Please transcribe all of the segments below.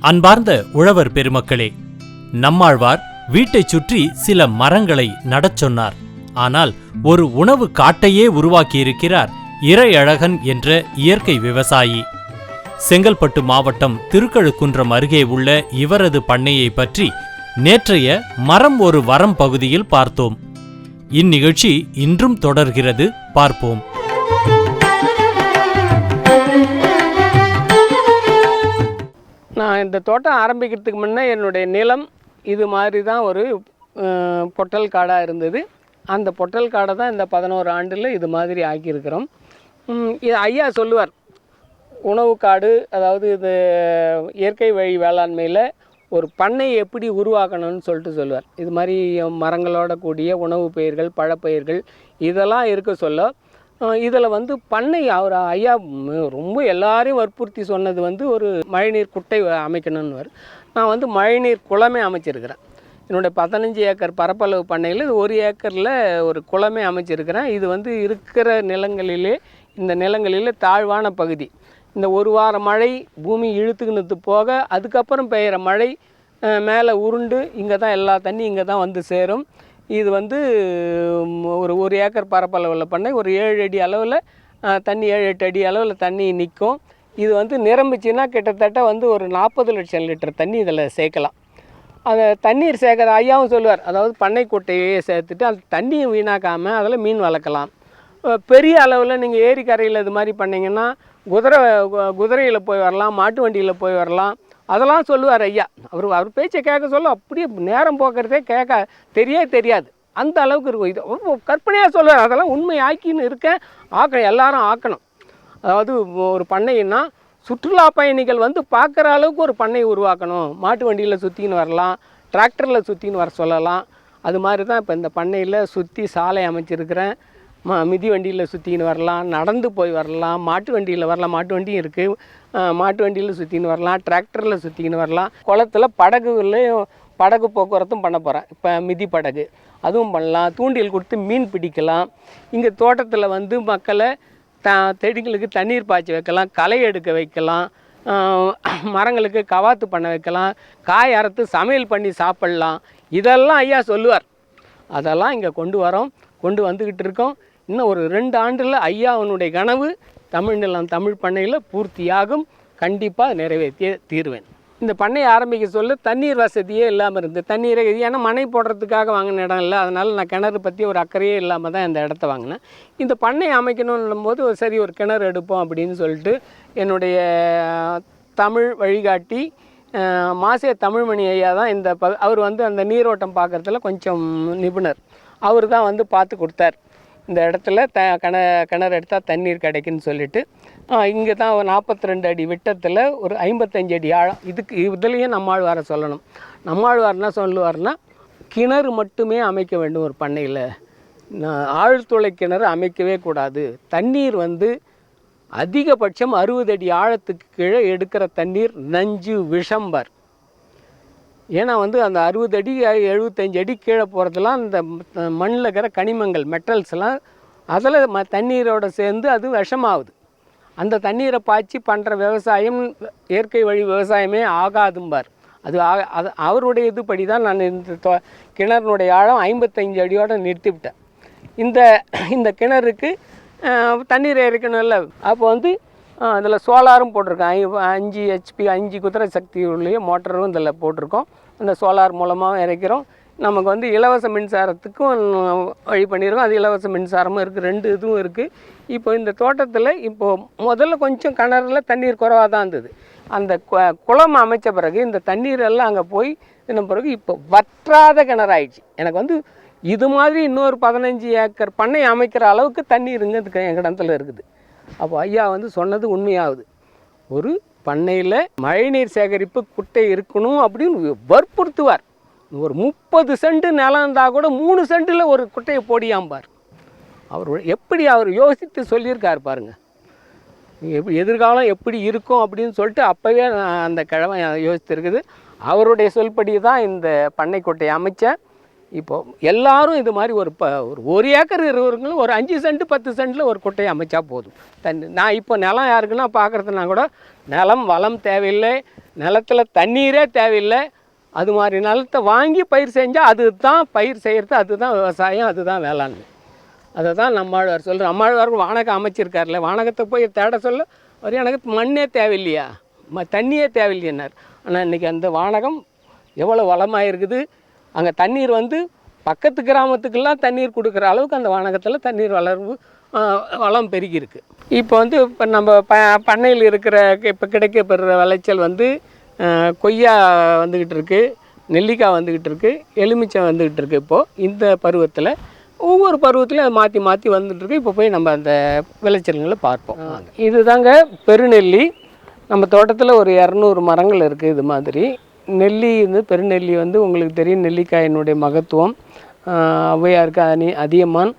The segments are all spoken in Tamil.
அன்பார்ந்த உழவர் பெருமக்களே நம்மாழ்வார் வீட்டைச் சுற்றி சில மரங்களை நடச் சொன்னார். ஆனால் ஒரு உணவு காட்டையே உருவாக்கியிருக்கிறார் இறையழகன் என்ற இயற்கை விவசாயி. செங்கல்பட்டு மாவட்டம் திருக்கழுக்குன்றம் அருகே உள்ள இவரது பண்ணையை பற்றி நேற்றைய மரம் ஒரு வரம் பகுதியில் பார்த்தோம். இந்நிகழ்ச்சி இன்றும் தொடர்கிறது. பார்ப்போம். நான் இந்த தோட்டம் ஆரம்பிக்கிறதுக்கு முன்னே என்னுடைய நிலம் இது மாதிரி தான் ஒரு பொட்டல் காடாக இருந்தது. அந்த பொட்டல் காடை தான் இந்த பதினோரு ஆண்டில் இது மாதிரி ஆக்கியிருக்கிறோம். இது ஐயா சொல்லுவார் உணவு காடு அதாவது இது இயற்கை வழி வேளாண்மையில் ஒரு பண்ணை எப்படி உருவாக்கணும்னு சொல்லிட்டு சொல்லுவார். இது மாதிரி மரங்களோட கூடிய உணவு பயிர்கள் பழப்பயிர்கள் இதெல்லாம் இருக்க சொல்ல இதில் வந்து பண்ணை அவர் ஐயா ரொம்ப எல்லாரையும் வற்புறுத்தி சொன்னது வந்து ஒரு மழைநீர் குட்டை அமைக்கணும்னு நான் வந்து மழைநீர் குளமே அமைச்சிருக்கிறேன். என்னுடைய பதினஞ்சு ஏக்கர் பரப்பளவு பண்ணையில் ஒரு ஏக்கரில் ஒரு குளமே அமைச்சிருக்கிறேன். இது வந்து இருக்கிற நிலங்களிலே இந்த நிலங்களிலே தாழ்வான பகுதி. இந்த ஒரு வார மழை பூமி இழுத்துக்கினது போக அதுக்கப்புறம் பெய்கிற மழை மேலே உருண்டு இங்கே தான் எல்லா தண்ணி இங்கே தான் வந்து சேரும். இது வந்து ஒரு ஒரு ஏக்கர் பரப்பளவில் பண்ணை ஒரு ஏழு அடி அளவில் தண்ணி ஏழு எட்டு அடி அளவில் தண்ணி நிற்கும் இது வந்து நிரம்பிச்சுன்னா கிட்டத்தட்ட வந்து ஒரு நாற்பது லட்சம் லிட்டர் தண்ணி இதில் சேர்க்கலாம். அந்த தண்ணீர் சேர்க்குற ஐயாவும் சொல்லுவார். அதாவது பண்ணை சேர்த்துட்டு அந்த தண்ணியை வீணாக்காமல் அதில் மீன் வளர்க்கலாம். பெரிய அளவில் நீங்கள் ஏரி கரையில் இது மாதிரி பண்ணிங்கன்னா குதிரை குதிரையில் போய் வரலாம் மாட்டு வண்டியில் போய் வரலாம். அதெல்லாம் சொல்லுவார் ஐயா. அவர் அவர் பேச்சை கேட்க சொல்ல அப்படியே நேரம் போக்குறதே கேட்க தெரிய தெரியாது. அந்த அளவுக்கு இருக்கும். இது கற்பனையாக சொல்லுவார். அதெல்லாம் உண்மை ஆக்கின்னு இருக்கேன் ஆக்கணும். எல்லாரும் ஆக்கணும். அதாவது ஒரு பண்ணைன்னா சுற்றுலா பயணிகள் வந்து பார்க்குற அளவுக்கு ஒரு பண்ணை உருவாக்கணும். மாட்டு வண்டியில் சுற்றின்னு வரலாம். டிராக்டரில் சுற்றின்னு வர சொல்லலாம். அது மாதிரி தான் இப்போ இந்த பண்ணையில் சுற்றி சாலை அமைச்சிருக்கிறேன். ம மிதி வண்டியில் சுற்றின்னு வரலாம். நடந்து போய் வரலாம். மாட்டு வண்டியில் வரலாம். மாட்டு வண்டியும் இருக்குது மாட்டு வண்டியில் சுற்றின்னு வரலாம் டிராக்டரில் சுற்றின்னு வரலாம். குளத்துல படகுலையும் படகு போக்குவரத்தும் பண்ண போகிறேன் இப்போ மிதி படகு அதுவும் பண்ணலாம். தூண்டில் கொடுத்து மீன் பிடிக்கலாம். இங்கே தோட்டத்தில் வந்து மக்களை த செடிங்களுக்கு தண்ணீர் பாய்ச்சி வைக்கலாம் களை எடுக்க வைக்கலாம் மரங்களுக்கு கவாத்து பண்ண வைக்கலாம் காய் அறுத்து சமையல் பண்ணி சாப்பிட்லாம். இதெல்லாம் ஐயா சொல்லுவார். அதெல்லாம் இங்கே கொண்டு வரோம். கொண்டு வந்துக்கிட்டு இருக்கோம். இன்னும் ஒரு ரெண்டு ஆண்டில் ஐயா அவனுடைய கனவு தமிழ் நிலம் தமிழ் பண்ணையில் பூர்த்தியாகும். கண்டிப்பாக நிறைவேற்றியே தீர்வேன். இந்த பண்ணையை ஆரம்பிக்க சொல்ல தண்ணீர் வசதியே இல்லாமல் இருந்தது. தண்ணீரை ஏன்னா மனை போடுறதுக்காக வாங்கின இடம் இல்லை. அதனால் நான் கிணறு பற்றி ஒரு அக்கறையே இல்லாமல் தான் இந்த இடத்த வாங்கினேன். இந்த பண்ணை அமைக்கணும்னும் போது ஒரு சரி ஒரு கிணறு எடுப்போம் அப்படின்னு சொல்லிட்டு என்னுடைய தமிழ் வழிகாட்டி மாசே தமிழ்மணி ஐயா தான் இந்த ப அவர் வந்து அந்த நீரோட்டம் பார்க்குறதுல கொஞ்சம் நிபுணர். அவர் தான் வந்து பார்த்து கொடுத்தார். இந்த இடத்துல த கிண கிணறு எடுத்தால் தண்ணீர் கிடைக்குன்னு சொல்லிட்டு இங்கே தான் ஒரு நாற்பத்தி ரெண்டு அடி விட்டத்தில் ஒரு ஐம்பத்தஞ்சு அடி ஆழம். இதுக்கு இதுலேயும் நம்மாழ்வாரை சொல்லணும். நம்மாழ்வார் என்ன சொல்லுவார்னா கிணறு மட்டுமே அமைக்க வேண்டும் ஒரு பண்ணையில். நான் ஆழ்துளை கிணறு அமைக்கவே கூடாது. தண்ணீர் வந்து அதிகபட்சம் அறுபது அடி ஆழத்துக்கு கீழே எடுக்கிற தண்ணீர் நஞ்சு விஷம்பர். ஏன்னா வந்து அந்த அறுபது அடி எழுபத்தஞ்சு அடி கீழே போகிறதுலாம் இந்த மண்ணில் இருக்கிற கனிமங்கள் மெட்டல்ஸ்லாம் அதில் ம தண்ணீரோட சேர்ந்து அது விஷமாகுது. அந்த தண்ணீரை பாய்ச்சி பண்ணுற விவசாயம் இயற்கை வழி விவசாயமே ஆகாதும்பார். அது ஆ- அது அவருடைய இதுபடி தான் நான் இந்த தொ- கிணறுனுடைய ஆழம் ஐம்பத்தஞ்சு அடியோடு நிறுத்திவிட்டேன். இந்த இந்த கிணறுக்கு தண்ணீர் இறைக்கணும்ல. அப்போ வந்து அதில் சோலாரும் போட்டிருக்கேன் ஐ- அஞ்சு ஹெச்பி அஞ்சு குதிரை சக்தி உள்ள மோட்டரும் இதில் போட்டிருக்கோம். அந்த சோலார் மூலமாக இறைக்கிறோம். நமக்கு வந்து இலவச மின்சாரத்துக்கும் வழி பண்ணியிருக்கோம். அது இலவச மின்சாரமும் இருக்குது ரெண்டு இதுவும் இருக்குது இப்போ இந்த தோட்டத்தில் இப்போது முதல்ல கொஞ்சம் கிணறுல தண்ணீர் குறைவாக தான் இருந்தது. அந்த கு- குளம் அமைச்ச பிறகு இந்த தண்ணீர் எல்லாம் அங்கே போய் என்ன பிறகு இப்போ வற்றாத கிணறு ஆயிடுச்சு எனக்கு வந்து இது மாதிரி இன்னொரு பதினஞ்சு ஏக்கர் பண்ணை அமைக்கிற அளவுக்கு தண்ணீர் இங்கே என் எங்கள் இருக்குது. அப்போ ஐயா வந்து சொன்னது உண்மையாகுது. ஒரு பண்ணையில் மழைநீர் சேகரிப்பு குட்டை இருக்கணும் அப்படின்னு வற்புறுத்துவார். ஒரு முப்பது சென்ட் நிலம் இருந்தால் கூட மூணு சென்ட்டில் ஒரு குட்டையை போடியாம்பார். அவர் எப்படி அவர் யோசித்து சொல்லியிருக்கார் பாருங்கள் எப்படி எதிர்காலம் எப்படி இருக்கும் அப்படின்னு சொல்லிட்டு அப்போவே நான் அந்த கிழமை யோசித்திருக்குது. அவருடைய சொல்படி தான் இந்த பண்ணைக்கோட்டையை அமைச்சேன். இப்போ எல்லாரும் இது மாதிரி ஒரு ப ஒரு ஒரு ஏக்கர் இருவருங்களும் ஒரு அஞ்சு சென்ட் பத்து சென்ட்டில் ஒரு குட்டையை அமைச்சா போதும். தண்ணி நான் இப்போ நிலம் யாருக்குன்னா பார்க்குறதுனா கூட நிலம் வளம் தேவையில்லை நிலத்தில் தண்ணீரே தேவையில்லை. அது மாதிரி நிலத்தை வாங்கி பயிர் செஞ்சால் அதுதான் பயிர் செய்கிறது அதுதான் விவசாயம் அதுதான் வேளாண்மை. அதை தான் நம்மாழ்வார் சொல்கிற நம்மாழ்வார் வானகம் அமைச்சிருக்காருல்ல வானகத்தை போய் தேட சொல்ல ஒரு எனக்கு மண்ணே தேவையில்லையா? ம தண்ணியே தேவையில்லையார் ஆனால் இன்றைக்கி அந்த வானகம் எவ்வளோ வளமாக இருக்குது அங்கே தண்ணீர் வந்து பக்கத்து கிராமத்துக்கெல்லாம் தண்ணீர் கொடுக்குற அளவுக்கு அந்த வானகத்தில் தண்ணீர் வளர்வு வளம் பெருகியிருக்கு. இப்போ வந்து இப்போ நம்ம ப பண்ணையில் இருக்கிற இப்போ கிடைக்கப்படுற விளைச்சல் வந்து கொய்யா வந்துக்கிட்டு இருக்கு நெல்லிக்காய் வந்துக்கிட்டு இருக்கு எலுமிச்சை வந்துக்கிட்டு இருக்கு இப்போது இந்த பருவத்தில் ஒவ்வொரு பருவத்திலையும் அது மாற்றி மாற்றி வந்துட்டு இருக்கு. இப்போ போய் நம்ம அந்த விளைச்சல்களை பார்ப்போம். இதுதாங்க பெருநெல்லி. நம்ம தோட்டத்தில் ஒரு இரநூறு மரங்கள் இருக்குது இது மாதிரி. நெல்லி வந்து பெருநெல்லி வந்து உங்களுக்கு தெரியும் நெல்லிக்காயினுடைய மகத்துவம். ஔவையாருக்கு அணி அதியமான்.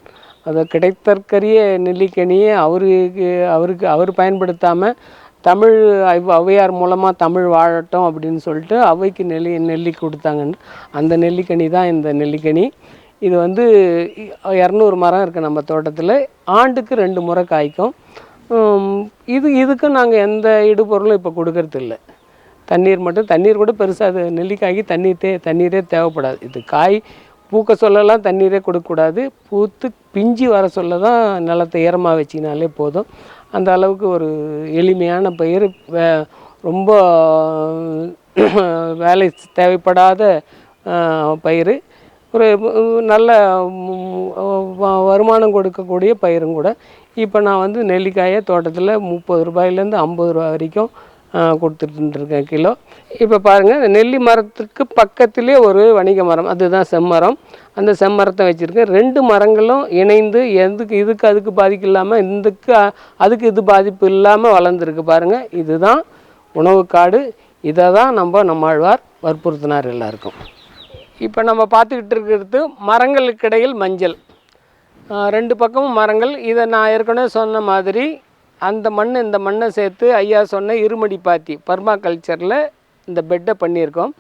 அதை கிடைத்தற்கரிய நெல்லிக்கனியை அவருக்கு அவருக்கு அவர் பயன்படுத்தாமல் தமிழ் ஔவையார் மூலமாக தமிழ் வாழட்டும் அப்படின்னு சொல்லிட்டு ஔவைக்கு நெல்லி நெல்லி கொடுத்தாங்கன்னு. அந்த நெல்லிக்கனி தான் இந்த நெல்லிக்கனி. இது வந்து இரநூறு மரம் இருக்குது நம்ம தோட்டத்தில். ஆண்டுக்கு ரெண்டு முறை காய்க்கும். இது இதுக்கும் நாங்கள் எந்த இடுபொருளும் இப்போ கொடுக்கறதில்லை. தண்ணீர் மட்டும் தண்ணீர் கூட பெருசாக அது நெல்லிக்காய்க்கு தண்ணீர் தே தண்ணீரே தேவைப்படாது. இது காய் பூக்க சொல்லலாம் தண்ணீரே கொடுக்கக்கூடாது பூத்து பிஞ்சு வர சொல்ல தான் நிலத்தை ஈரமாக வச்சிங்கனாலே போதும். அந்த அளவுக்கு ஒரு எளிமையான பயிர் வே ரொம்ப வேலை தேவைப்படாத பயிர் ஒரு நல்ல வருமானம் கொடுக்கக்கூடிய பயிரும் கூட இப்போ நான் வந்து நெல்லிக்காயை தோட்டத்தில் முப்பது ரூபாயிலேருந்து ஐம்பது ரூபா வரைக்கும் கொடுத்துட்டுருக்கேன் கிலோ. இப்போ பாருங்கள் இந்த நெல்லி மரத்துக்கு பக்கத்திலே ஒரு வணிக மரம் அதுதான் செம்மரம். அந்த செம்மரத்தை வச்சுருக்கேன். ரெண்டு மரங்களும் இணைந்து எதுக்கு இதுக்கு அதுக்கு பாதிப்பு இல்லாமல் இதுக்கு அதுக்கு இது பாதிப்பு இல்லாமல் வளர்ந்துருக்கு பாருங்கள் இதுதான் உணவு காடு. இதை தான் நம்ம நம்மாழ்வார் வற்புறுத்தினார் எல்லாருக்கும். இப்போ நம்ம பார்த்துக்கிட்டு இருக்கிறது மரங்களுக்கிடையில் மஞ்சள். ரெண்டு பக்கமும் மரங்கள். இதை நான் ஏற்கனவே சொன்ன மாதிரி அந்த மண் இந்த மண்ணை சேர்த்து ஐயா சொன்ன இருமடி பாத்தி பர்மா கல்ச்சரில் இந்த பெட்டை பண்ணியிருக்கோம்.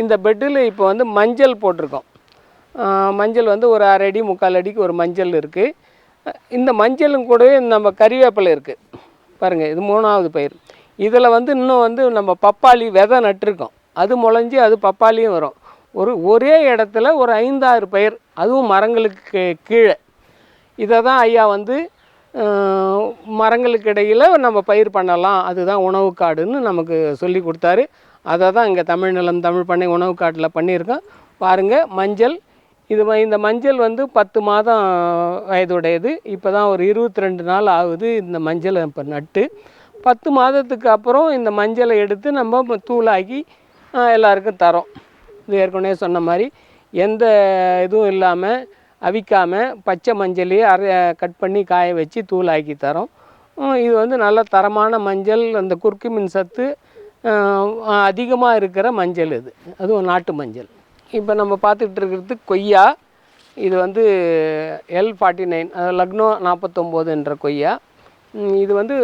இந்த பெட்டில் இப்போ வந்து மஞ்சள் போட்டிருக்கோம். மஞ்சள் வந்து ஒரு அரை அடி முக்கால் அடிக்கு ஒரு மஞ்சள் இருக்குது இந்த மஞ்சளும் கூடவே நம்ம கறிவேப்பிலை இருக்குது பாருங்கள் இது மூணாவது பயிர். இதில் வந்து இன்னும் வந்து நம்ம பப்பாளி விதை நட்டிருக்கோம். அது முளைஞ்சி அது பப்பாளியும் வரும். ஒரு ஒரே இடத்துல ஒரு ஐந்தாறு பயிர் அதுவும் மரங்களுக்கு கீ- கீழே. இதை தான் ஐயா வந்து மரங்களுக்கு இடையில் நம்ம பயிர் பண்ணலாம். அதுதான் உணவு காடுன்னு நமக்கு சொல்லி கொடுத்தாரு. அதை தான் இங்கே தமிழ் நிலம் தமிழ் பண்ணை உணவு காட்டில் பண்ணியிருக்கோம். பாருங்கள் மஞ்சள். இது இந்த மஞ்சள் வந்து பத்து மாதம் வயதுடையது. இப்போ தான் ஒரு இருபத்தி ரெண்டு நாள் ஆகுது இந்த மஞ்சளை இப்போ நட்டு. பத்து மாதத்துக்கு அப்புறம் இந்த மஞ்சளை எடுத்து நம்ம தூளாக்கி எல்லாருக்கும் தரோம். இது ஏற்கனவே சொன்ன மாதிரி எந்த இதுவும் இல்லாமல் அவிக்காமல் பச்சை மஞ்சளையே அரை கட் பண்ணி காய வச்சு தூளாக்கி தரோம். இது வந்து நல்ல தரமான மஞ்சள் அந்த குறுக்குமின் சத்து அதிகமாக இருக்கிற மஞ்சள் இது. அதுவும் நாட்டு மஞ்சள். இப்போ நம்ம பார்த்துட்டு இருக்கிறது கொய்யா. இது வந்து எல் ஃபார்ட்டி நைன் லக்னோ நாற்பத்தொம்போது என்ற கொய்யா. இது வந்து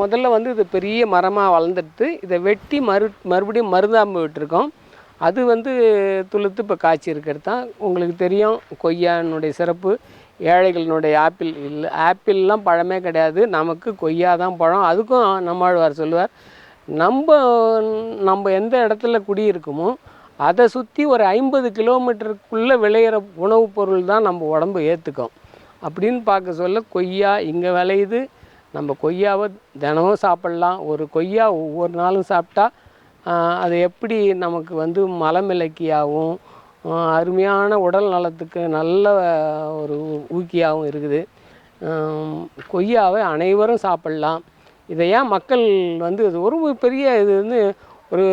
முதல்ல வந்து இது பெரிய மரமாக வளர்ந்துட்டு இதை வெட்டி மறு மறுபடியும் மருதாம்பு விட்டுருக்கோம். அது வந்து துளுத்து இப்போ காய்ச்சி இருக்கிறது தான். உங்களுக்கு தெரியும் கொய்யானுடைய சிறப்பு. ஏழைகளினுடைய ஆப்பிள் இல்லை ஆப்பிள்லாம் பழமே கிடையாது. நமக்கு கொய்யா தான் பழம். அதுக்கும் நம்மாழ்வார் சொல்லுவார் நம்ம நம்ம எந்த இடத்துல குடியிருக்குமோ அதை சுற்றி ஒரு ஐம்பது கிலோமீட்டருக்குள்ளே விளையிற உணவுப் பொருள் தான் நம்ம உடம்பு ஏற்றுக்கும் அப்படின்னு பார்க்க சொல்ல கொய்யா இங்கே விளையுது. நம்ம கொய்யாவை தினமும் சாப்பிட்லாம். ஒரு கொய்யா ஒவ்வொரு நாளும் சாப்பிட்டா அது எப்படி நமக்கு வந்து மலமிளக்கியாகவும் அருமையான உடல் நலத்துக்கு நல்ல ஒரு ஊக்கியாகவும் இருக்குது. கொய்யாவை அனைவரும் சாப்பிட்லாம். இதை ஏன் மக்கள் வந்து இது ஒரு பெரிய இது வந்து ஒரு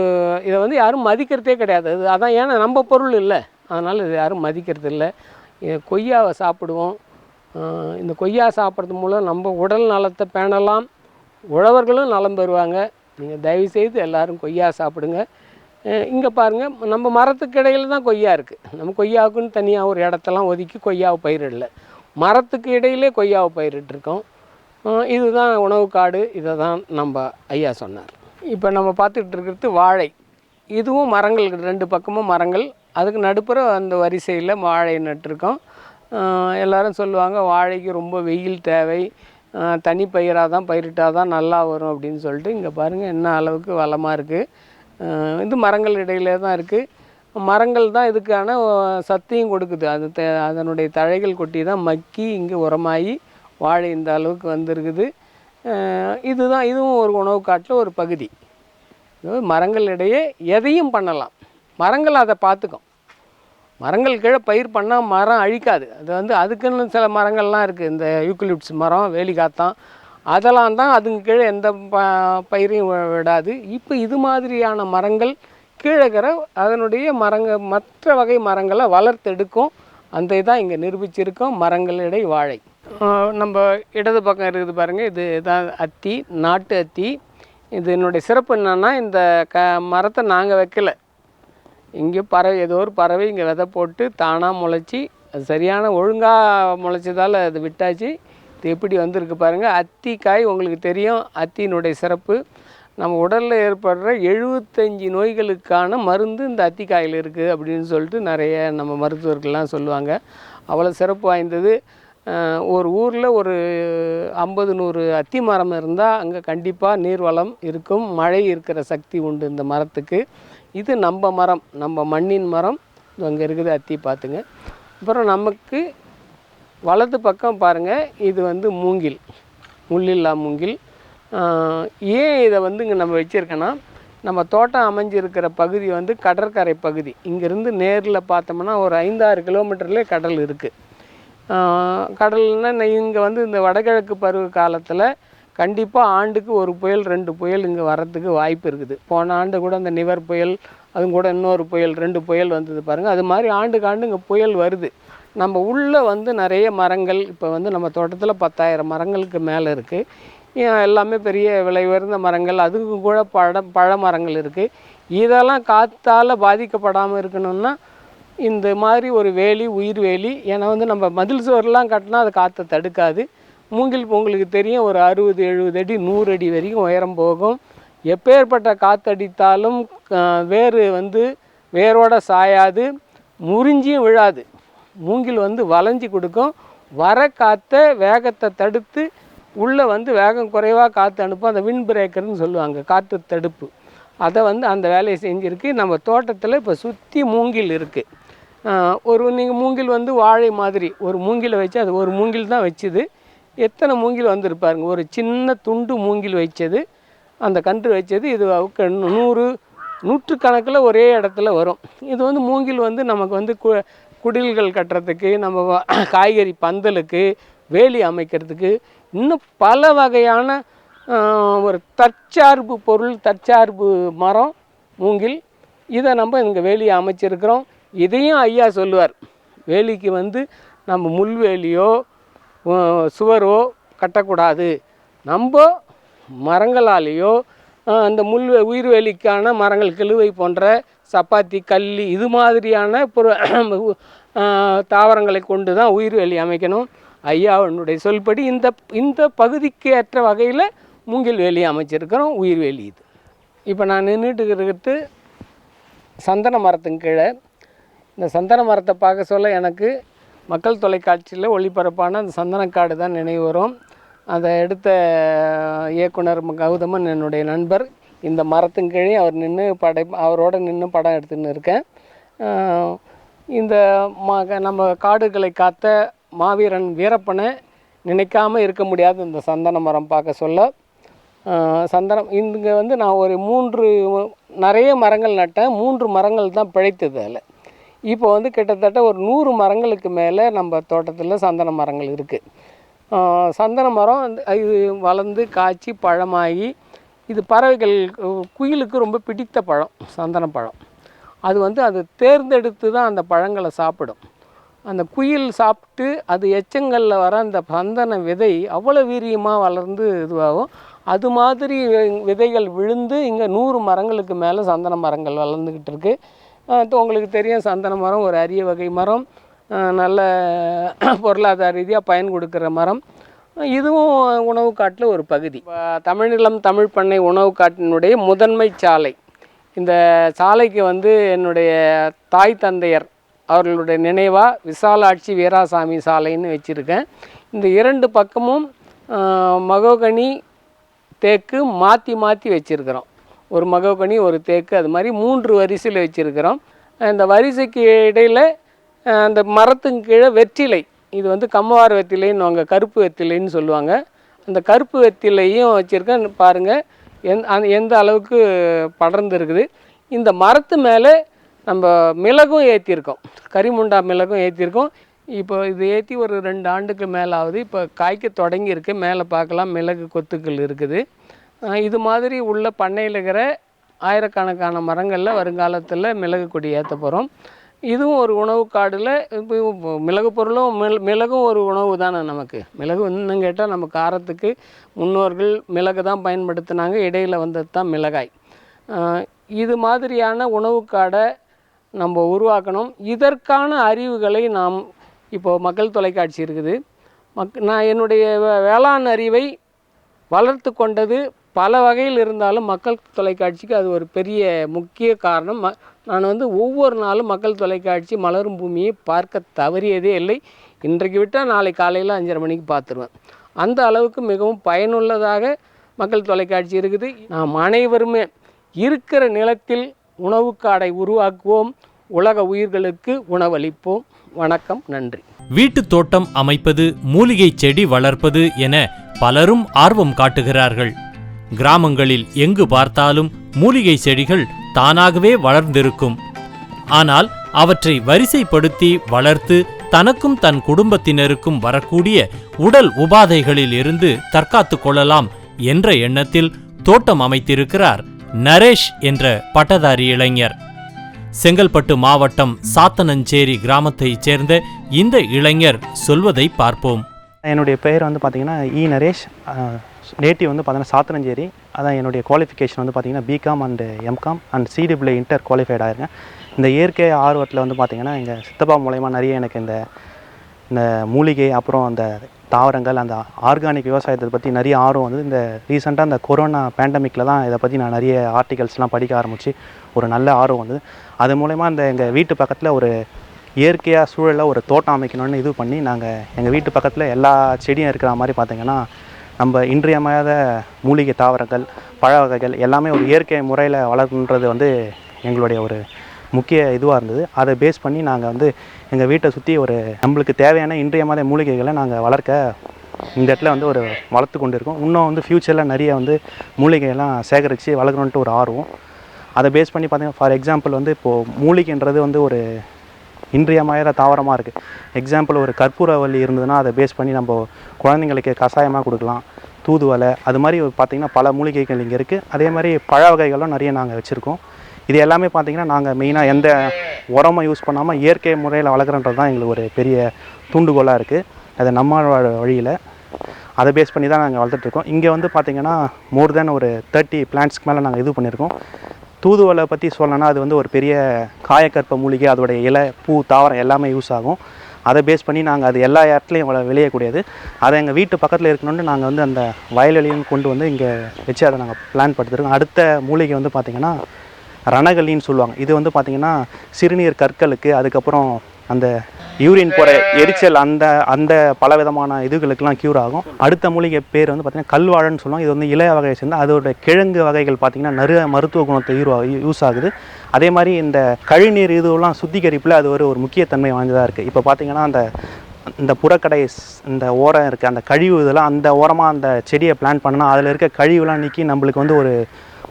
இதை வந்து யாரும் மதிக்கிறதே கிடையாது. அது அதான் ஏன்னா நம்ம பொருள் இல்லை. அதனால் இது யாரும் மதிக்கிறது இல்லை. கொய்யாவை சாப்பிடுவோம். இந்த கொய்யா சாப்பிட்றது மூலம் நம்ம உடல் நலத்தை பேணலாம். உழவர்களும் நலம் பெறுவாங்க. நீங்கள் தயவுசெய்து எல்லாரும் கொய்யா சாப்பிடுங்க. இங்கே பாருங்கள் நம்ம மரத்துக்கு இடையில தான் கொய்யா இருக்குது நம்ம கொய்யாவுக்குன்னு தனியாக ஒரு இடத்தெல்லாம் ஒதுக்கி கொய்யாவை பயிரிடல. மரத்துக்கு இடையிலே கொய்யாவை பயிரிட்டிருக்கோம். இதுதான் உணவு காடு இதை தான் நம்ம ஐயா சொன்னார். இப்போ நம்ம பார்த்துக்கிட்டு இருக்கிறது வாழை. இதுவும் மரங்கள் ரெண்டு பக்கமும் மரங்கள். அதுக்கு நடுப்புற அந்த வரிசையில் வாழை நட்டிருக்கோம். எல்லோரும் எல்லாரும் சொல்லுவாங்க வாழைக்கு ரொம்ப வெயில் தேவை. தனி பயிராக தான் பயிரிட்டால் தான் நல்லா வரும் அப்படின்னு சொல்லிட்டு இங்கே பாருங்கள் என்ன அளவுக்கு வளமாக இருக்குது இது மரங்கள் இடையிலே தான் இருக்குது மரங்கள் தான் இதுக்கான ஆஹ் சத்தையும் கொடுக்குது. அது அதனுடைய தழைகள் கொட்டி தான் மக்கி இங்கே உரமாகி வாழை இந்த அளவுக்கு வந்திருக்குது. இதுதான் இதுவும் ஒரு உணவு காட்டில் ஒரு பகுதி. அதாவது மரங்கள் இடையே எதையும் பண்ணலாம். மரங்கள் அதை பார்த்துக்கும். மரங்கள் கீழே பயிர் பண்ணால் மரம் அழிக்காது. அது வந்து அதுக்குன்னு சில மரங்கள்லாம் இருக்குது இந்த யூக்கலிப்ஸ் மரம் வேலிக்காத்தான் அதெல்லாம் தான் அதுங்க கீழே எந்த ப பயிரையும் வி- விடாது. இப்போ இது மாதிரியான மரங்கள் கீழே அதனுடைய மரங்க மற்ற வகை மரங்களை வளர்த்தெடுக்கும். அந்த இதான் இங்கே நிரூபிச்சிருக்கோம் மரங்களிடை வாழை. நம்ம இடது பக்கம் இருக்குது பாருங்கள் இது தான் அத்தி நாட்டு அத்தி. இது என்னுடைய சிறப்பு என்னென்னா இந்த க மரத்தை நாங்கள் வைக்கல. இங்கே பறவை ஏதோ ஒரு பறவை இங்கே விதை போட்டு தானாக முளைச்சி அது சரியான ஒழுங்காக முளைச்சதால் அது விட்டாச்சு. இது எப்படி வந்திருக்கு பாருங்கள் அத்தி காய் உங்களுக்கு தெரியும். அத்தியினுடைய சிறப்பு. நம்ம உடலில் ஏற்படுற எழுபத்தஞ்சி நோய்களுக்கான மருந்து இந்த அத்திக்காயில் இருக்குது அப்படின்னு சொல்லிட்டு நிறைய நம்ம மருத்துவர்கள்லாம் சொல்லுவாங்க. அவ்வளோ சிறப்பு வாய்ந்தது. ஒரு ஊரில் ஒரு ஐம்பது நூறு அத்தி மரம் இருந்தால் அங்கே கண்டிப்பாக நீர்வளம் இருக்கும். மழை இருக்கிற சக்தி உண்டு இந்த மரத்துக்கு. இது நம்ம மரம் நம்ம மண்ணின் மரம். அங்கே இருக்குது அத்தி பார்த்துங்க. அப்புறம் நமக்கு வலது பக்கம் பாருங்கள் இது வந்து மூங்கில். முள்ளில்லா மூங்கில். ஏன் இதை வந்து இங்கே நம்ம வச்சுருக்கோன்னா நம்ம தோட்டம் அமைஞ்சிருக்கிற பகுதி வந்து கடற்கரை பகுதி. இங்கேருந்து நேரில் பார்த்தோம்னா ஒரு ஐந்தாறு கிலோமீட்டர்லேயே கடல் இருக்குது கடல்னால் இங்கே வந்து இந்த வடகிழக்கு பருவ காலத்தில் கண்டிப்பாக ஆண்டுக்கு ஒரு புயல் ரெண்டு புயல் இங்கே வர்றதுக்கு வாய்ப்பு இருக்குது. போன ஆண்டு கூட அந்த நிவர் புயல் அதுவும் கூட இன்னொரு புயல் ரெண்டு புயல் வந்தது பாருங்கள் அது மாதிரி ஆண்டுக்கு ஆண்டு இங்கே புயல் வருது. நம்ம உள்ளே வந்து நிறைய மரங்கள் இப்போ வந்து நம்ம தோட்டத்தில் பத்தாயிரம் மரங்களுக்கு மேலே இருக்குது எல்லாமே பெரிய விலை உயர்ந்த மரங்கள் அதுக்கும் கூட பழ பழ மரங்கள் இருக்குது இதெல்லாம் காற்றால் பாதிக்கப்படாமல் இருக்கணும்னா இந்த மாதிரி ஒரு வேலி உயிர் வேலி ஏன்னா வந்து நம்ம மதில் சுவர்லாம் கட்டினா அது காற்றை தடுக்காது. மூங்கில் உங்களுக்கு தெரியும் ஒரு அறுபது எழுபது அடி நூறு அடி வரைக்கும் உயரம் போகும். எப்பேற்பட்ட காற்றடித்தாலும் வேர் வந்து வேரோட சாயாது முறிஞ்சியும் விழாது. மூங்கில் வந்து வளைஞ்சி கொடுக்கும். வர காற்றை வேகத்தை தடுத்து உள்ளே வந்து வேகம் குறைவாக காற்று அனுப்பும். அந்த வின் பிரேக்கர்னு சொல்லுவாங்க காற்று தடுப்பு. அதை வந்து அந்த வேலையை செஞ்சுருக்கு. நம்ம தோட்டத்தில் இப்போ சுற்றி மூங்கில் இருக்குது ஒரு நீங்கள் மூங்கில் வந்து வாழை மாதிரி ஒரு மூங்கிலை வச்சு அது ஒரு மூங்கில் தான் வச்சுது. எத்தனை மூங்கில் வந்திருப்பாருங்க ஒரு சின்ன துண்டு மூங்கில் வச்சது. அந்த கன்று வச்சது இது நூறு நூற்றுக்கணக்கில் ஒரே இடத்துல வரும். இது வந்து மூங்கில் வந்து நமக்கு வந்து கு குடில்கள் கட்டுறதுக்கு நம்ம காய்கறி பந்தலுக்கு வேலி அமைக்கிறதுக்கு இன்னும் பல வகையான ஒரு தற்சார்பு பொருள் தற்சார்பு மரம் மூங்கில். இதை நம்ம இங்கே வேலியை அமைச்சிருக்கிறோம். இதையும் ஐயா சொல்லுவார். வேலிக்கு வந்து நம்ம முள்வேலியோ சுவரோ கட்டக்கூடாது. நம்ம மரங்களாலேயோ அந்த முள் உயிர்வேலிக்கான மரங்கள் கிழுவை போன்ற சப்பாத்தி கல்லி இது மாதிரியான பொரு தாவரங்களை கொண்டு தான் உயிர்வேலி அமைக்கணும். ஐயாவனுடைய சொல்படி இந்த இந்த பகுதிக்கு ஏற்ற வகையில் மூங்கில் வேலி அமைச்சிருக்கிறோம் உயிர்வேலி இது. இப்போ நான் நின்றுட்டு இருக்கிறது சந்தன மரத்துக்கு கீழே. இந்த சந்தன மரத்தை பார்க்க சொல்ல எனக்கு மக்கள் தொலைக்காட்சியில் ஒளிபரப்பான அந்த சந்தனக்காடு தான் நினைவு வரும். அதை எடுத்த இயக்குனர் கௌதமன் என்னுடைய நண்பர். இந்த மரத்துங்கீழே அவர் நின்று படை அவரோட நின்று படம் எடுத்துன்னு இருக்கேன். இந்த ம நம்ம காடுகளை காத்த மாவீரன் வீரப்பனை நினைக்காமல் இருக்க முடியாது இந்த சந்தன மரம் பார்க்க சொல்ல. சந்தனம் இங்கே வந்து நான் ஒரு மூன்று நிறைய மரங்கள் நட்டேன். மூன்று மரங்கள் தான் பிழைத்தது அதில். இப்போ வந்து கிட்டத்தட்ட ஒரு நூறு மரங்களுக்கு மேலே நம்ம தோட்டத்தில் சந்தன மரங்கள் இருக்குது சந்தன மரம் இது வளர்ந்து காய்ச்சி பழமாகி இது பறவைகள் குயிலுக்கு ரொம்ப பிடித்த பழம் சந்தன பழம். அது வந்து அது தேர்ந்தெடுத்து தான் அந்த பழங்களை சாப்பிடும். அந்த குயில் சாப்பிட்டு அது எச்சங்களில் வர அந்த சந்தன விதை அவ்வளோ வீரியமாக வளர்ந்து இதுவாகும். அது மாதிரி வி- விதைகள் விழுந்து இங்கே நூறு மரங்களுக்கு மேலே சந்தன மரங்கள் வளர்ந்துக்கிட்டு இருக்குது உங்களுக்கு தெரியும் சந்தன மரம் ஒரு அரிய வகை மரம். நல்ல பொருளாதார ரீதியாக பயன் கொடுக்குற மரம். இதுவும் உணவு காட்டில் ஒரு பகுதி. இப்ப தமிழ்நிலம் தமிழ் பண்ணை உணவு காட்டினுடைய முதன்மை சாலை. இந்த சாலைக்கு வந்து என்னுடைய தாய் தந்தையர் அவர்களுடைய நினைவாக விசாலாட்சி வீராசாமி சாலைன்னு வச்சுருக்கேன். இந்த இரண்டு பக்கமும் மகோகனி தேக்கு மாற்றி மாற்றி வச்சுருக்கிறோம். ஒரு மகோகனி ஒரு தேக்கு அது மாதிரி மூன்று வரிசையில் வச்சுருக்கிறோம். இந்த வரிசைக்கு இடையில் அந்த மரத்துக்கு கீழே வெற்றிலை இது வந்து கம்மவார வெத்திலைன்னு வாங்க கருப்பு வெத்திலைன்னு சொல்லுவாங்க. அந்த கருப்பு வெத்திலையும் வச்சுருக்கேன் பாருங்கள் எந் அந்த எந்த அளவுக்கு படர்ந்து இருக்குது இந்த மரத்து மேலே நம்ம மிளகும் ஏற்றிருக்கோம் கரிமுண்டா மிளகும் ஏற்றிருக்கோம் இப்போ இது ஏற்றி ஒரு ரெண்டு ஆண்டுக்கு மேலே ஆகுது இப்போ காய்க்க தொடங்கியிருக்கு. மேலே பார்க்கலாம் மிளகு கொத்துக்கள் இருக்குது. இது மாதிரி உள்ள பண்ணையில் இருக்கிற ஆயிரக்கணக்கான மரங்களில் வருங்காலத்தில் மிளகு கொடி ஏற்ற போகிறோம் இதுவும் ஒரு உணவு காடில் இப்போ மிளகு பொருளும் மிள மிளகும் ஒரு உணவு தானே நமக்கு. மிளகு இன்னும் கேட்டால் நம்ம காரத்துக்கு முன்னோர்கள் மிளகு தான் பயன்படுத்தினாங்க இடையில் வந்தது தான் மிளகாய். இது மாதிரியான உணவு காடை நம்ம உருவாக்கணும். இதற்கான அறிவுகளை நாம் இப்போது மக்கள் தொலைக்காட்சி இருக்குது. மக் நான் என்னுடைய வே- வேளாண் அறிவை வளர்த்து கொண்டது பல வகையில் இருந்தாலும் மக்கள் தொலைக்காட்சிக்கு அது ஒரு பெரிய முக்கிய காரணம். ம நான் வந்து ஒவ்வொரு நாளும் மக்கள் தொலைக்காட்சி மலரும் பூமியை பார்க்க தவறியதே இல்லை. இன்றைக்கு விட்டால் நாளை காலையில் அஞ்சரை மணிக்கு பார்த்துருவேன். அந்த அளவுக்கு மிகவும் பயனுள்ளதாக மக்கள் தொலைக்காட்சி இருக்குது. நாம் அனைவருமே இருக்கிற நிலத்தில் உணவுக்காடை உருவாக்குவோம். உலக உயிர்களுக்கு உணவளிப்போம். வணக்கம் நன்றி. வீட்டுத் தோட்டம் அமைப்பது மூலிகை செடி வளர்ப்பது என பலரும் ஆர்வம் காட்டுகிறார்கள். கிராமங்களில் எங்கு பார்த்தாலும் மூலிகை செடிகள் தானாகவே வளர்ந்திருக்கும். ஆனால் அவற்றை வரிசைப்படுத்தி வளர்த்து தனக்கும் தன் குடும்பத்தினருக்கும் வரக்கூடிய உடல் உபாதைகளில் இருந்து தற்காத்துக் கொள்ளலாம் என்ற எண்ணத்தில் தோட்டம் அமைத்திருக்கிறார் நரேஷ் என்ற பட்டதாரி இளைஞர். செங்கல்பட்டு மாவட்டம் சாத்தனஞ்சேரி கிராமத்தைச் சேர்ந்த இந்த இளைஞர் சொல்வதை பார்ப்போம். என்னுடைய பெயர் வந்து பார்த்தீங்கன்னா இ. நரேஷ். நேட்டிவ் வந்து பார்த்தீங்கன்னா சாத்தனஞ்சேரி. அதான் என்னுடைய குவாலிஃபிகேஷன் வந்து பார்த்தீங்கன்னா BCom and MCom and CW inter qualified ஆயிருக்கேன். இந்த இயற்கை ஆர்வத்தில் வந்து பார்த்தீங்கன்னா எங்கள் சித்தப்பா மூலயமா நிறைய எனக்கு இந்த இந்த மூலிகை அப்புறம் அந்த தாவரங்கள் அந்த ஆர்கானிக் விவசாயத்தை பற்றி நிறைய ஆர்வம் வந்து இந்த ரீசெண்டாக இந்த கொரோனா பேண்டமிக்கில் தான் இதை பற்றி நான் நிறைய ஆர்டிகல்ஸ்லாம் படிக்க ஆரம்பித்து ஒரு நல்ல ஆர்வம் வந்து அது மூலயமா இந்த எங்கள் வீட்டு பக்கத்தில் ஒரு இயற்கையாக சூழலில் ஒரு தோட்டம் அமைக்கணும்னு இது பண்ணி நாங்கள் எங்கள் வீட்டு பக்கத்தில் எல்லா செடியும் இருக்கிற மாதிரி பார்த்தீங்கன்னா நம்ம இன்றியமையாத மூலிகை தாவரங்கள் பழ வகைகள் எல்லாமே ஒரு இயற்கை முறையில் வளர்க்குன்றது வந்து எங்களுடைய ஒரு முக்கிய இதுவாக இருந்தது. அதை பேஸ் பண்ணி நாங்கள் வந்து எங்கள் வீட்டை சுற்றி ஒரு நம்மளுக்கு தேவையான இன்றியமாத மூலிகைகளை நாங்கள் வளர்க்க இந்த இடத்துல வந்து ஒரு வளர்த்து கொண்டு இருக்கோம் இன்னும் வந்து ஃப்யூச்சரில் நிறைய வந்து மூலிகையெல்லாம் சேகரித்து வளர்க்கணுன்ட்டு ஒரு ஆர்வம். அதை பேஸ் பண்ணி பார்த்தீங்கன்னா ஃபார் எக்ஸாம்பிள் வந்து இப்போது மூலிகைன்றது வந்து ஒரு இன்றியமாயிர தாவரமாக இருக்குது எக்ஸாம்பிள் ஒரு கற்பூரவள்ளி இருந்ததுன்னா அதை பேஸ் பண்ணி நம்ம குழந்தைங்களுக்கு கஷாயமாக கொடுக்கலாம். தூதுவலை அது மாதிரி பார்த்திங்கன்னா பல மூலிகைகள் இங்கே இருக்குது அதே மாதிரி பழ வகைகளும் நிறைய நாங்கள் வச்சுருக்கோம். இது எல்லாமே பார்த்திங்கன்னா நாங்கள் மெயினாக எந்த உரமும் யூஸ் பண்ணாமல் இயற்கை முறையில் வளர்க்குறன்றது தான் எங்களுக்கு ஒரு பெரிய தூண்டுகோலாக இருக்குது அது நம்ம வழியில். அதை பேஸ் பண்ணி தான் நாங்கள் வளர்த்துட்ருக்கோம் இங்கே வந்து பார்த்திங்கன்னா மோர் தென் ஒரு தேர்ட்டி பிளான்ட்ஸ்க்கு மேலே நாங்கள் இது பண்ணியிருக்கோம். தூதுவளை பற்றி சொல்லணும்னா அது வந்து ஒரு பெரிய காயக்கற்ப மூலிகை அதோடைய இலை பூ தாவரம் எல்லாமே யூஸ் ஆகும். அதை பேஸ் பண்ணி நாங்கள் அது எல்லா இடத்துலையும் வள விளையக்கூடியது. அதை எங்கள் வீட்டு பக்கத்தில் இருக்கணும்னு நாங்கள் வந்து அந்த வயல்வெளியும் கொண்டு வந்து இங்கே வச்சு அதை நாங்கள் பிளான் படுத்துருக்கோம் அடுத்த மூலிகை வந்து பார்த்திங்கன்னா ரணகலின்னு சொல்லுவாங்க. இது வந்து பார்த்திங்கன்னா சிறுநீர் கற்களுக்கு அதுக்கப்புறம் அந்த யூரின் போகிற எரிச்சல் அந்த அந்த பல விதமான இதுகளுக்கெல்லாம் க்யூர் ஆகும். அடுத்த மூலிகை பேர் வந்து பார்த்திங்கன்னா கல்வாழன்னு சொல்லுவாங்க. இது வந்து இளைய வகையை சேர்ந்து அதோட கிழங்கு வகைகள் பார்த்திங்கன்னா நிறைய மருத்துவ குணத்தை யூஸ் ஆகுது. அதே மாதிரி இந்த கழிநீர் இதுவெல்லாம் சுத்திகரிப்பில் அது ஒரு ஒரு முக்கியத்தன்மை வாய்ந்ததாக இருக்குது இப்போ பார்த்திங்கன்னா அந்த இந்த புறக்கடை இந்த ஓரம் இருக்குது அந்த கழிவு இதெல்லாம் அந்த ஓரமாக அந்த செடியை பிளான் பண்ணால் அதில் இருக்க கழிவுலாம் நீக்கி நம்மளுக்கு வந்து ஒரு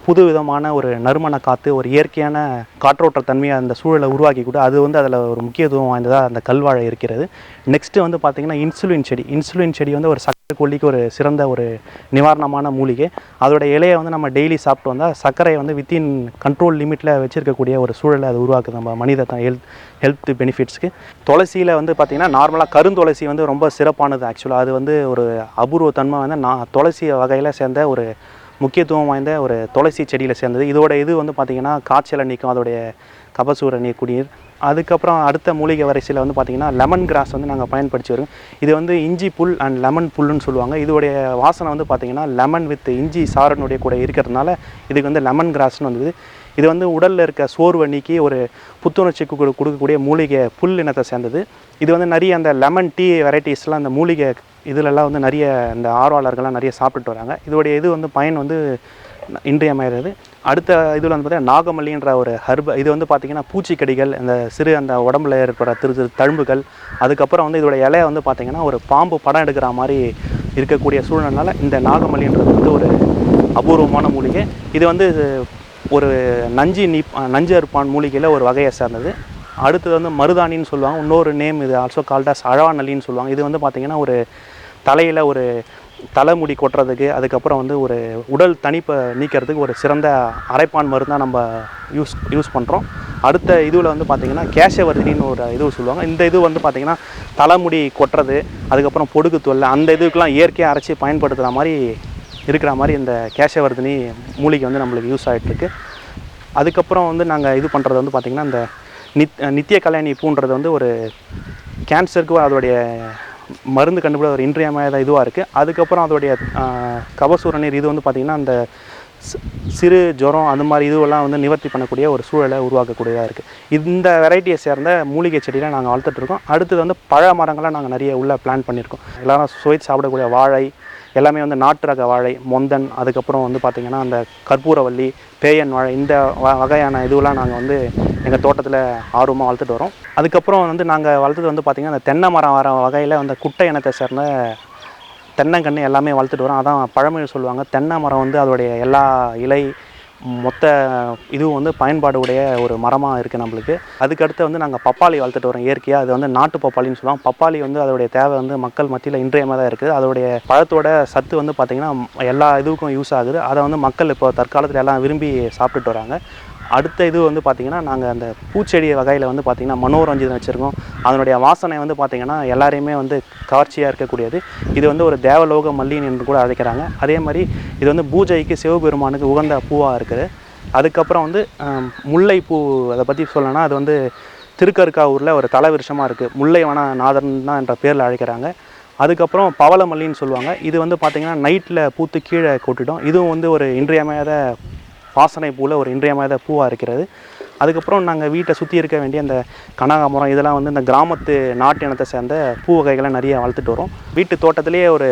புது விதமான ஒரு நறுமண காற்று ஒரு இயற்கையான காற்றோட்ட தன்மையை அந்த சூழலை உருவாக்கி கூட அது வந்து அதில் ஒரு முக்கியத்துவம் வாய்ந்ததாக அந்த கல்வாழை இருக்கிறது. நெக்ஸ்ட்டு வந்து பார்த்திங்கன்னா இன்சுலின் செடி. இன்சுலின் செடி வந்து ஒரு சக்கரை கொல்லிக்கு ஒரு சிறந்த ஒரு நிவாரணமான மூலிகை. அதோட இலையை வந்து நம்ம டெய்லி சாப்பிட்டு வந்தால் சர்க்கரையை வந்து வித்தின் கண்ட்ரோல் லிமிட்டில் வச்சுருக்கக்கூடிய ஒரு சூழலை அது உருவாக்குது நம்ம மனித ஹெல்த் ஹெல்த் பெனிஃபிட்ஸ்க்கு துளசியில் வந்து பார்த்திங்கன்னா நார்மலாக கருந்துளசி வந்து ரொம்ப சிறப்பானது ஆக்சுவலாக அது வந்து ஒரு அபூர்வ தன்மை வந்து நான் துளசி வகையில் சேர்ந்த ஒரு முக்கியத்துவம் வாய்ந்த ஒரு துளசி செடியில் சேர்ந்தது. இதோட இது வந்து பார்த்திங்கன்னா காய்ச்சலை நீக்கும் அதோடைய கபசூர நீர் குடிநீர். அதுக்கப்புறம் அடுத்த மூலிகை வரிசையில் வந்து பார்த்திங்கன்னா லெமன் கிராஸ் வந்து நாங்கள் பயன்படுத்தி வரோம். இது வந்து இஞ்சி புல் அண்ட் லெமன் புல்லுன்னு சொல்லுவாங்க. இதோடைய வாசனை வந்து பார்த்திங்கன்னா லெமன் வித் இஞ்சி சாரனுடைய கூட இருக்கிறதுனால இதுக்கு வந்து லெமன் கிராஸ்னு வந்தது. இது வந்து உடலில் இருக்க சோர்வை நீக்கி ஒரு புத்துணர்ச்சிக்கு கொடுக்கக்கூடிய மூலிகை புல் இனத்தை சேர்ந்தது. இது வந்து நிறைய அந்த லெமன் டீ வெரைட்டிஸ்லாம் அந்த மூலிகை இதிலெல்லாம் வந்து நிறைய இந்த ஆர்வலர்கள்லாம் நிறைய சாப்பிட்டுட்டு வராங்க. இதோடைய இது வந்து பயன் வந்து இன்றியமையாது அடுத்த இதில் வந்து பார்த்தீங்கன்னா நாகமல்லின்ற ஒரு ஹர்ப இது வந்து பார்த்திங்கன்னா பூச்சிக்கடிகள் இந்த சிறு அந்த உடம்புல ஏற்படுற திரு திரு தழும்புகள் அதுக்கப்புறம் வந்து இதோட இலையை வந்து பார்த்திங்கன்னா ஒரு பாம்பு படம் எடுக்கிற மாதிரி இருக்கக்கூடிய சூழ்நிலைனால இந்த நாகமல்லின்றது வந்து ஒரு அபூர்வமான மூலிகை. இது வந்து ஒரு நஞ்சு நீ நஞ்சு அறுப்பான் மூலிகையில் ஒரு வகையை சேர்ந்தது. அடுத்தது வந்து மருதாணின்னு சொல்லுவாங்க. இன்னொரு நேம் இது ஆல்சோ கால்டாஸ் அழவாநல்லின்னு சொல்லுவாங்க. இது வந்து பார்த்திங்கன்னா ஒரு தலையில் ஒரு தலைமுடி கொட்டுறதுக்கு அதுக்கப்புறம் வந்து ஒரு உடல் தனிப்பை நீக்கிறதுக்கு ஒரு சிறந்த அரைப்பான் மருந்தாக நம்ம யூஸ் யூஸ் பண்ணுறோம் அடுத்த இதுவில் வந்து பார்த்திங்கன்னா கேசவர்தினின்னு ஒரு இது சொல்லுவாங்க. இந்த இது வந்து பார்த்திங்கன்னா தலைமுடி கொட்டுறது அதுக்கப்புறம் பொடுகு தொல்லை அந்த இதுக்கெலாம் இயற்கையாக அரைச்சி பயன்படுத்துகிற மாதிரி இருக்கிற மாதிரி இந்த கேசவர்தினி மூலிகை வந்து நம்மளுக்கு யூஸ் ஆகிட்டுருக்கு அதுக்கப்புறம் வந்து நாங்கள் இது பண்ணுறது வந்து பார்த்திங்கன்னா இந்த நித் நித்திய கல்யாணி பூன்றது வந்து ஒரு கேன்சருக்கு அதோடைய மருந்து கண்டுபிடி ஒரு இன்றியமையாத இதுவாக இருக்குது அதுக்கப்புறம் அதோடைய கபசூர நீர் இது வந்து பார்த்திங்கன்னா அந்த சிறு ஜுரம் அந்த மாதிரி இதுவெல்லாம் வந்து நிவர்த்தி பண்ணக்கூடிய ஒரு சூழலை உருவாக்கக்கூடியதாக இருக்குது இந்த வெரைட்டியை சேர்ந்த மூலிகை செடியில் நாங்கள் வளர்த்துட்ருக்கோம் அடுத்தது வந்து பழ மரங்களை நாங்கள் நிறைய உள்ளே பிளான் பண்ணியிருக்கோம். எல்லாரும் சுவைத்து சாப்பிடக்கூடிய வாழை எல்லாமே வந்து நாட்டு ரக வாழை மொந்தன் அதுக்கப்புறம் வந்து பார்த்திங்கன்னா அந்த கற்பூரவள்ளி பேயன் வாழை இந்த வகையான இதுவெலாம் நாங்கள் வந்து எங்கள் தோட்டத்தில் ஆர்வமாக வளர்த்துட்டு வரோம். அதுக்கப்புறம் வந்து நாங்கள் வளர்த்துட்டு வந்து பார்த்திங்கன்னா அந்த தென்னை மரம் வர வகையில் அந்த குட்டை இனத்தை சேர்ந்த தென்னங்கன்று எல்லாமே வளர்த்துட்டு வரோம். அதான் பழமொழி சொல்லுவாங்க. தென்னை மரம் வந்து அதோடைய எல்லா இலை மொத்த இதுவும் வந்து பயன்பாடு உடைய ஒரு மரமாக இருக்குது நம்மளுக்கு. அதுக்கடுத்து வந்து நாங்கள் பப்பாளி வளர்த்துட்டு வரோம் இயற்கையாக அது வந்து நாட்டு பப்பாளின்னு சொல்லுவோம் பப்பாளி வந்து அதோடைய தேவை வந்து மக்கள் மத்தியில் இன்றியமாக தான் இருக்குது. அதோடைய பழத்தோட சத்து வந்து பார்த்திங்கன்னா எல்லா இதுக்கும் யூஸ் ஆகுது. அதை வந்து மக்கள் இப்போ தற்காலத்தில் எல்லாம் விரும்பி சாப்பிட்டுட்டு வராங்க. அடுத்த இது வந்து பார்த்திங்கன்னா நாங்கள் அந்த பூச்செடி வகையில் வந்து பார்த்திங்கன்னா மனோரஞ்சிதம் வச்சுருக்கோம். அதனுடைய வாசனை வந்து பார்த்திங்கன்னா எல்லாரையுமே வந்து கவர்ச்சியாக இருக்கக்கூடியது. இது வந்து ஒரு தேவலோக மல்லின்னு என்று கூட அழைக்கிறாங்க. அதே மாதிரி இது வந்து பூஜைக்கு சிவபெருமானுக்கு உகந்த பூவாக இருக்குது. அதுக்கப்புறம் வந்து முல்லைப்பூ அதை பற்றி சொல்லணும்னா அது வந்து திருக்கருக்காவூரில் ஒரு தலை விருஷமாக இருக்குது முல்லை வன நாதன் தான் என்ற பேரில் அழைக்கிறாங்க. அதுக்கப்புறம் பவளமல்லின்னு சொல்லுவாங்க. இது வந்து பார்த்திங்கன்னா நைட்டில் பூத்து கீழே கொட்டிட்டோம் இதுவும் வந்து ஒரு இன்றியமையாத வாசனை பூவில் ஒரு இன்றியமாத பூவாக இருக்கிறது. அதுக்கப்புறம் நாங்கள் வீட்டை சுற்றி இருக்க வேண்டிய அந்த கனகாமரம் இதெல்லாம் வந்து இந்த கிராமத்து நாட்டு இனத்தை சேர்ந்த பூ வகைகளை நிறைய வளர்த்துட்டு வரோம். வீட்டு தோட்டத்திலேயே ஒரு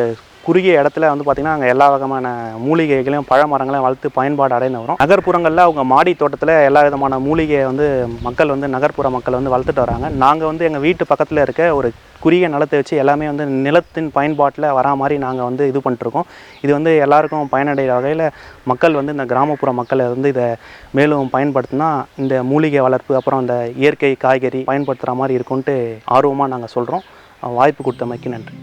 குறுகிய இடத்துல வந்து பார்த்திங்கன்னா அங்கே எல்லா வகமான மூலிகைகளையும் பழ மரங்களையும் வளர்த்து பயன்பாடு அடைந்து வரும். நகர்ப்புறங்களில் அவங்க மாடி தோட்டத்தில் எல்லா விதமான மூலிகையை வந்து மக்கள் வந்து நகர்ப்புற மக்கள் வந்து வளர்த்துட்டு வராங்க. நாங்கள் வந்து எங்கள் வீட்டு பக்கத்தில் இருக்க ஒரு குறுகிய நிலத்தை வச்சு எல்லாமே வந்து நிலத்தின் பயன்பாட்டில் வரா மாதிரி நாங்கள் வந்து இது பண்ணிட்டுருக்கோம். இது வந்து எல்லாருக்கும் பயனடைகிற வகையில் மக்கள் வந்து இந்த கிராமப்புற மக்களை வந்து இதை மேலும் பயன்படுத்தினா இந்த மூலிகை வளர்ப்பு அப்புறம் இந்த இயற்கை காய்கறி பயன்படுத்துகிற மாதிரி இருக்கும்ன்ட்டு ஆர்வமாக நாங்கள் சொல்கிறோம் வாய்ப்பு கொடுத்தமைக்கு நன்றி.